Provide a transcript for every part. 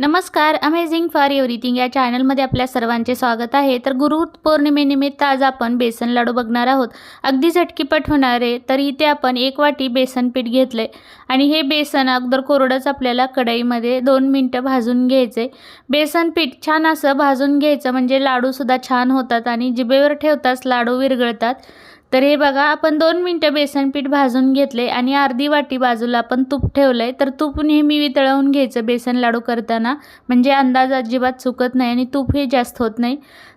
नमस्कार amazing for everything या चॅनलमध्ये आपल्या सर्वांचे स्वागत आहे. तर गुरु पौर्णिमेनिमित्त आज आपण बेसन लाडू बघणार आहोत. अगदी झटकीपट होणारे तर इथे आपण एक वाटी बेसन पीठ घेतले आणि हे बेसन अगोदर कोरडंच आपल्याला कढईमध्ये दोन मिनटं भाजून घ्यायचे बेसन पीठ छान असं भाजून घ्यायचं म्हणजे लाडूसुद्धा छान होतात आणि जिभेवर ठेवताच लाडू विरघळतात. तर हे बघा आपण दोन मिनटं बेसन पीठ भाजून घेतले आणि अर्धी वाटी बाजूला आपण तूप ठेवलं आहे तर तूप नेहमी वितळवून घ्यायचं बेसन लाडू करताना. म्हणजे अंदाज अजिबात चुकत नाही आणि तूप हे जास्त होत नाही.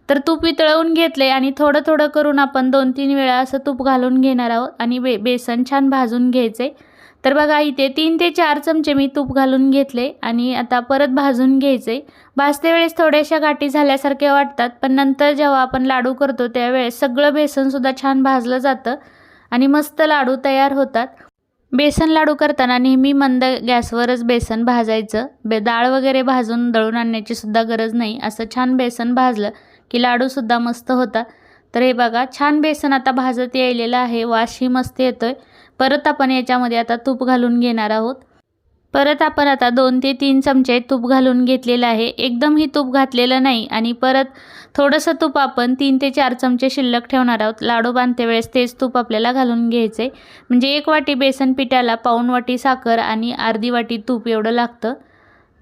तर तूप वितळवून घेतले आणि थोडं थोडं करून आपण दोन तीन वेळा असं तूप घालून घेणार आहोत. आणि बे बेसन छान भाजून घ्यायचे तर बघा इथे तीन ते चार चमचे मी तूप घालून घेतले आणि आता परत भाजून घ्यायचे. भाजते वेळेस थोड्याशा गाठी झाल्यासारखे वाटतात पण नंतर जेव्हा आपण लाडू करतो त्यावेळेस सगळं बेसनसुद्धा छान भाजलं जातं आणि मस्त लाडू तयार होतात. बेसन लाडू करताना नेहमी मंद गॅसवरच बेसन भाजायचं. बे डाळ वगैरे भाजून दळून आणण्याची सुद्धा गरज नाही. असं छान बेसन भाजलं की लाडूसुद्धा मस्त होता तर हे बघा छान बेसन आता भाजत यायलेलं आहे. वासही मस्त येतोय. परत आपण याच्यामध्ये आता तूप घालून घेणार आहोत. परत आपण आता दोन ते तीन चमचे तूप घालून घेतलेलं आहे. एकदम ही तूप घातलेलं नाही आणि परत थोडंसं तूप आपण तीन ते चार चमचे शिल्लक ठेवणार आहोत. लाडू बांधते वेळेस तेच तूप आपल्याला घालून घ्यायचे म्हणजे एक वाटी बेसन पिठाला पाऊण वाटी साखर आणि अर्धी वाटी तूप एवढं लागतं.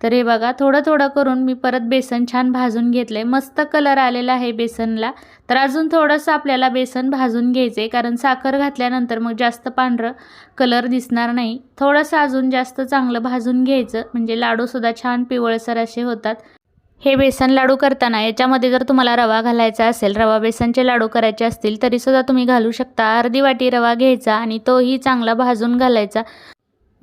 तर हे बघा थोडं थोडं करून मी परत बेसन छान भाजून घेतलं आहे मस्त कलर आलेला आहे बेसनला. तर अजून थोडंसं आपल्याला बेसन भाजून घ्यायचं आहे कारण साखर घातल्यानंतर मग जास्त पांढरं कलर दिसणार नाही. थोडंसं अजून जास्त चांगलं भाजून घ्यायचं म्हणजे लाडूसुद्धा छान पिवळसर असे होतात. हे बेसन लाडू करताना याच्यामध्ये जर तुम्हाला रवा घालायचा असेल रवा बेसनचे लाडू करायचे असतील तरीसुद्धा तुम्ही घालू शकता. अर्धी वाटी रवा घ्यायचा आणि तोही चांगला भाजून घालायचा.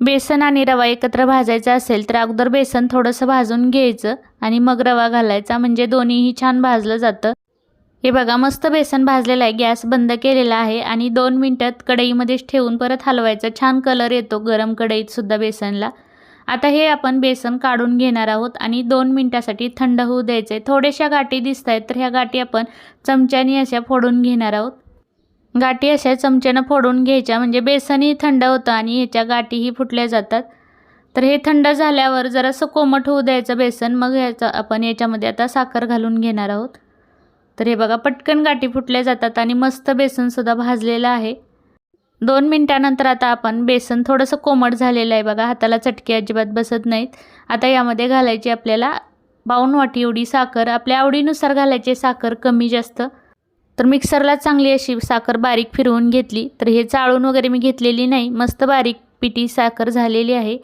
बेसन आणि रवा एकत्र भाजायचा असेल तर अगोदर बेसन थोडंसं भाजून घ्यायचं आणि मग रवा घालायचा. म्हणजे दोन्हीही छान भाजलं जातं. हे बघा मस्त बेसन भाजलेलं आहे. गॅस बंद केलेला आहे आणि दोन मिनटात कढईमध्येच ठेवून परत हलवायचं. छान कलर येतो गरम कढईतसुद्धा बेसनला. आता हे आपण बेसन काढून घेणार आहोत आणि दोन मिनटासाठी थंड होऊ द्यायचं आहे थोड्याशा गाठी दिसत आहेत तर ह्या गाठी आपण चमच्याने अशा फोडून घेणार आहोत. गाठी अशा चमच्यानं फोडून घ्यायच्या. म्हणजे बेसनही थंड होतं आणि ह्याच्या गाठीही फुटल्या जातात. तर हे थंड झाल्यावर जरासं कोमट होऊ द्यायचं बेसन. मग ह्याचं आपण याच्यामध्ये आता साखर घालून घेणार आहोत. तर हे बघा पटकन गाठी फुटल्या जातात आणि मस्त बेसनसुद्धा भाजलेलं आहे. दोन मिनटानंतर आता आपण बेसन थोडंसं कोमट झालेलं आहे बघा. हाताला चटके अजिबात बसत नाहीत. आता यामध्ये घालायची आपल्याला बावनवाटी एवढी साखर. आपल्या आवडीनुसार घालायची साखर कमी जास्त. तर मिक्सरला चांगली अशी साखर बारीक फिरवून घेतली. तर हे चाळून वगैरे मी घेतलेली नाही मस्त बारीक पिठी साखर झालेली आहे.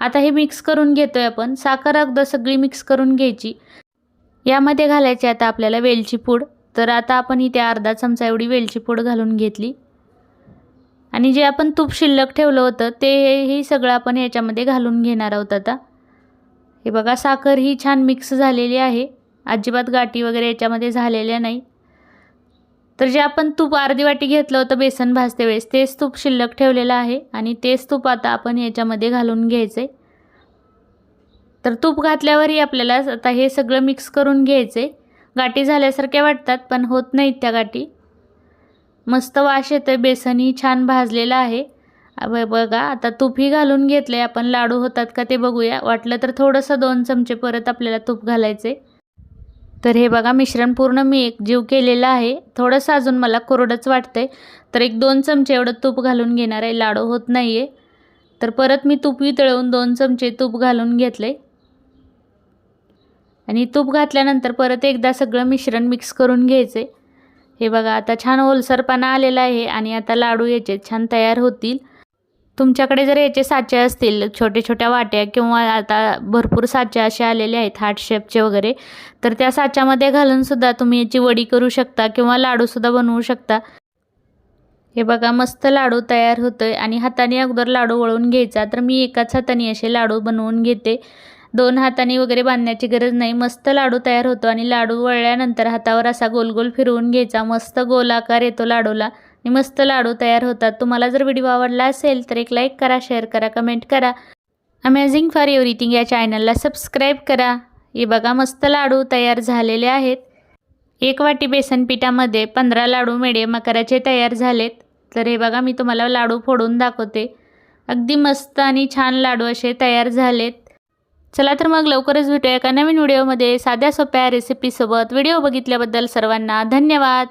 आता हे मिक्स करून घेतो आहे आपण. साखर अगदी सगळी मिक्स करून घ्यायची. यामध्ये घालायची आता आपल्याला वेलची पूड. तर आता आपण इथे अर्धा चमचा एवढी वेलची पूड घालून घेतली. आणि जे आपण तूप शिल्लक ठेवलं होतं ते ही सगळं आपण याच्यामध्ये घालून घेणार आहोत आता. हे बघा साखर ही छान मिक्स झालेली आहे. अजिबात गाठी वगैरे याच्यामध्ये झालेल्या नाही. तर जे आपण तूप अर्धी वाटी घेतलं होतं बेसन भाजते वेळेस तेच तूप शिल्लक ठेवलेलं आहे आणि तेच तूप आता आपण याच्यामध्ये घालून घ्यायचे तर तूप घातल्यावरही आपल्याला आता हे सगळं मिक्स करून घ्यायचे गाठी झाल्यासारख्या वाटतात पण होत नाहीत त्या गाठी. मस्त वाश येतं बेसनही छान भाजलेलं आहे. बघा आता तूपही घालून घेतले आपण लाडू होतात का ते बघूया. वाटलं तर थोडंसं दोन चमचे परत आपल्याला तूप घालायचे तर हे बघा मिश्रण पूर्ण मी एक जीव केलेलं आहे. थोडंसं अजून मला कोरडंच वाटतंय. तर एक दोन चमचे एवढं तूप घालून घेणार आहे लाडू होत नाही आहे तर परत मी तूप वितळवून दोन चमचे तूप घालून घेतले आणि तूप घातल्यानंतर परत एकदा सगळं मिश्रण मिक्स करून घ्यायचे हे बघा आता छान ओलसरपणा आलेला आहे आणि आता लाडू याचे छान तयार होतील. तुमच्याकडे जर याचे साचे असतील छोटे छोट्या वाट्या किंवा आता भरपूर साचे असे आलेले आहेत हार्ट शेपचे वगैरे तर त्या साच्यामध्ये घालूनसुद्धा तुम्ही याची वडी करू शकता किंवा लाडूसुद्धा बनवू शकता. हे बघा मस्त लाडू तयार होतो आहे आणि हाताने अगोदर लाडू वळून घ्यायचा. तर मी एकाच हाताने असे लाडू बनवून घेते. दोन हाताने वगैरे बांधण्याची गरज नाही. मस्त लाडू तयार होतो आणि लाडू वळल्यानंतर हातावर असा गोल गोल फिरवून घ्यायचा. मस्त गोलाकार येतो लाडूला. आणि मस्त लाडू तयार होतात. तुम्हाला जर व्हिडिओ आवडला असेल तर एक लाईक करा शेअर करा कमेंट करा. अमेझिंग फॉर एव्हरीथिंग या चॅनलला सबस्क्राईब करा. हे बघा मस्त लाडू तयार झालेले आहेत. एक वाटी बेसन पिठामध्ये पंधरा लाडू मिडियम आकाराचे तयार झालेत. तर हे बघा मी तुम्हाला लाडू फोडून दाखवते. अगदी मस्त आणि छान लाडू असे तयार झालेत. चला तर मग लवकरच भेटूया एका नवीन व्हिडिओमध्ये साध्या सोप्या रेसिपीसोबत व्हिडिओ बघितल्याबद्दल सर्वांना धन्यवाद.